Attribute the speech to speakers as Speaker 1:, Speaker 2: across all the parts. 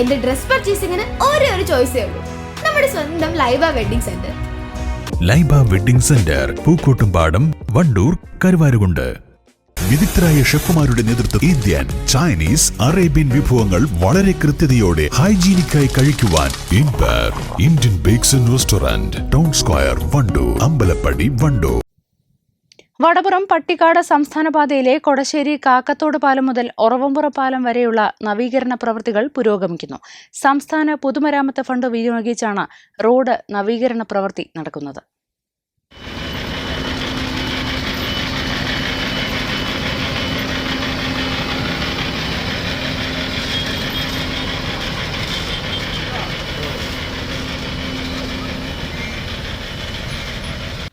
Speaker 1: എന്റെ ഡ്രസ് പർച്ചേസിംഗിന് ഒരേ ഒരു ചോയ്സേ ഉള്ളൂ. നമ്മുടെ സ്വന്തം Laiba wedding centre.
Speaker 2: Laiba wedding centre Pookkottumpadam Wandoor Karuvarakundu. വിദഗ്ധരായ ഷെഫുമാരുടെ നേതൃത്വം ഇന്ത്യൻ ചൈനീസ് അറേബ്യൻ വിഭവങ്ങൾ വളരെ കൃത്യതയോടെ ഹൈജീനിക്കായി കഴിക്കുവാൻ ഇൻപർ Indian bakes restaurant town square Wandoor Ambalappadi Wandoor.
Speaker 3: Vadapuram Pattikkad സംസ്ഥാന പാതയിലെ കൊടശ്ശേരി കാക്കത്തോട് പാലം മുതൽ ഒറവമ്പുറ പാലം വരെയുള്ള നവീകരണ പ്രവൃത്തികൾ പുരോഗമിക്കുന്നു. സംസ്ഥാന പൊതുമരാമത്ത് ഫണ്ട് വിനിയോഗിച്ചാണ് റോഡ് നവീകരണ പ്രവൃത്തി നടക്കുന്നത്.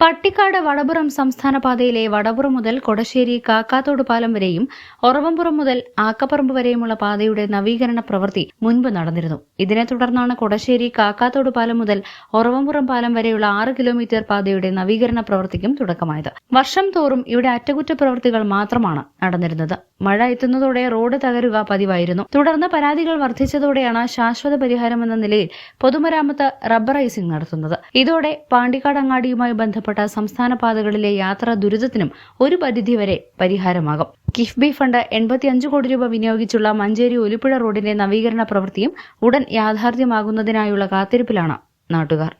Speaker 3: പട്ടിക്കാട് വടപുറം സംസ്ഥാന പാതയിലെ വടപുറം മുതൽ കൊടശ്ശേരി കാക്കാത്തോട് പാലം വരെയും ഒറവമ്പുറം മുതൽ ആക്കപ്പറമ്പ് വരെയുമുള്ള പാതയുടെ നവീകരണ പ്രവൃത്തി മുൻപ് നടന്നിരുന്നു. ഇതിനെ തുടർന്നാണ് കൊടശ്ശേരി കാക്കാത്തോട് പാലം മുതൽ ഒറവമ്പുറം പാലം വരെയുള്ള ആറ് കിലോമീറ്റർ പാതയുടെ നവീകരണ പ്രവൃത്തിക്കും തുടക്കമായത്. വർഷം തോറും ഇവിടെ അറ്റകുറ്റ പ്രവൃത്തികൾ മാത്രമാണ് നടന്നിരുന്നത്. മഴ എത്തുന്നതോടെ റോഡ് തകരുക പതിവായിരുന്നു. തുടർന്ന് പരാതികൾ വർദ്ധിച്ചതോടെയാണ് ശാശ്വത പരിഹാരമെന്ന നിലയിൽ പൊതുമരാമത്ത് റബ്ബറൈസിംഗ് നടത്തുന്നത്. ഇതോടെ പാണ്ടിക്കാട് അങ്ങാടിയുമായി ബന്ധപ്പെട്ട സംസ്ഥാന പാതകളിലെ യാത്രാ ദുരിതത്തിനും ഒരു പരിധിവരെ പരിഹാരമാകും. കിഫ്ബി ഫണ്ട് എൺപത്തിയഞ്ച് കോടി രൂപ വിനിയോഗിച്ചുള്ള മഞ്ചേരി ഒലിപ്പുഴ റോഡിന്റെ നവീകരണ പ്രവൃത്തിയും ഉടൻ യാഥാർത്ഥ്യമാകുന്നതിനായുള്ള കാത്തിരിപ്പിലാണ് നാട്ടുകാർ.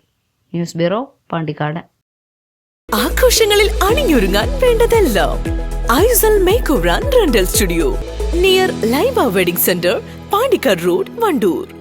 Speaker 3: News bureau Pandikkad.
Speaker 4: ആഘോഷങ്ങളിൽ അണിഞ്ഞൊരുങ്ങാൻ വേണ്ടതെല്ലാം Aisal make over rental studio near Laiba wedding centre Pandikkad road Wandoor.